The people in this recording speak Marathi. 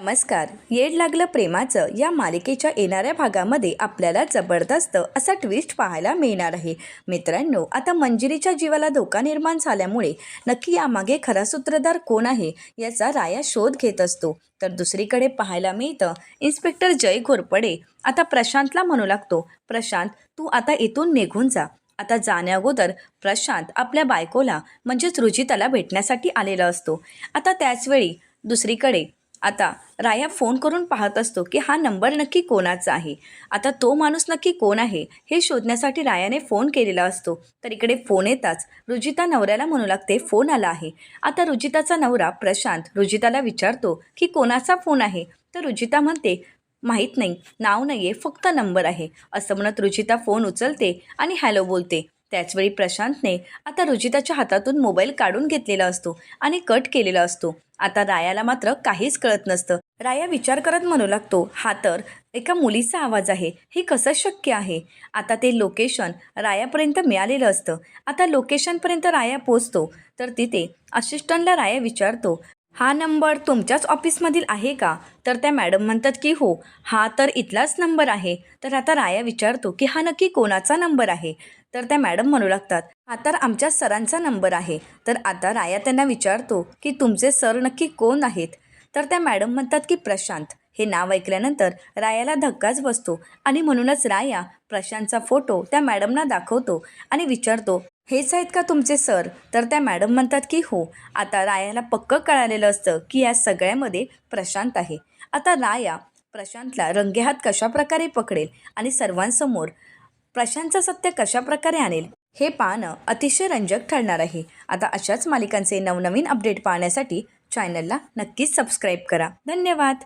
नमस्कार. येड लागलं प्रेमाचं या मालिकेच्या येणाऱ्या भागामध्ये आपल्याला जबरदस्त असा ट्विस्ट पाहायला मिळणार आहे. मित्रांनो आता मंजिरीच्या जीवाला धोका निर्माण झाल्यामुळे नक्की यामागे खरा सूत्रधार कोण आहे याचा राया शोध घेत असतो. तर दुसरीकडे पाहायला मिळतं इन्स्पेक्टर जय घोरपडे. आता प्रशांतला म्हणू लागतो प्रशांत तू आता इथून निघून जा. आता जाण्याअगोदर प्रशांत आपल्या बायकोला म्हणजेच रुजिताला भेटण्यासाठी आलेला असतो. आता त्याचवेळी दुसरीकडे आता राया फोन करून पाहत असतो की हा नंबर नक्की कोणाचा आहे? आता तो माणूस नक्की कोण आहे? हे शोधण्यासाठी रायाने फोन केलेला असतो. तर इकडे फोन येताच रुजिता नवऱ्याला म्हणू लागते फोन आला आहे. आता रुजिताचा नवरा प्रशांत रुजिताला विचारतो की कोणाचा फोन आहे? तर रुजिता म्हणते माहीत नाही नाव नाही आहे फक्त नंबर आहे. असं म्हणत रुजिता फोन उचलते आणि हॅलो बोलते. त्याचवेळी प्रशांतने आता रुजिताच्या हातातून मोबाईल काढून घेतलेला असतो आणि कट केलेला असतो. आता रायाला मात्र काहीच कळत नसतं. राया विचार करत म्हणू लागतो हा तर एका मुलीचा आवाज आहे. हे कसं शक्य आहे? आता ते लोकेशन रायापर्यंत मिळालेलं असतं. आता लोकेशनपर्यंत राया पोचतो तर तिथे असिस्टंटला राया विचारतो हा नंबर तुमच्याच ऑफिसमधील आहे का? तर त्या मॅडम म्हणतात की हो. हा तर इथलाच नंबर आहे. तर आता राया विचारतो की हा नक्की कोणाचा नंबर आहे? तर त्या मॅडम म्हणू लागतात हा तर आमच्या सरांचा नंबर आहे. तर आता राया त्यांना विचारतो की तुमचे सर नक्की कोण आहेत? तर त्या मॅडम म्हणतात की प्रशांत. हे नाव ऐकल्यानंतर रायाला धक्काच बसतो आणि म्हणूनच राया प्रशांतचा फोटो त्या मॅडमना दाखवतो आणि विचारतो हेच आहेत का तुमचे सर? तर त्या मॅडम म्हणतात की हो आता रायाला पक्क कळालेलं असतं की या सगळ्यामध्ये प्रशांत आहे. आता राया प्रशांतला रंगेहात कशाप्रकारे पकडेल आणि सर्वांसमोर प्रशांतचं सत्य कशाप्रकारे आणेल हे पाहणं अतिशय रंजक ठरणार आहे. आता अशाच मालिकांचे नवनवीन अपडेट पाहण्यासाठी चॅनलला नक्कीच सबस्क्राईब करा. धन्यवाद!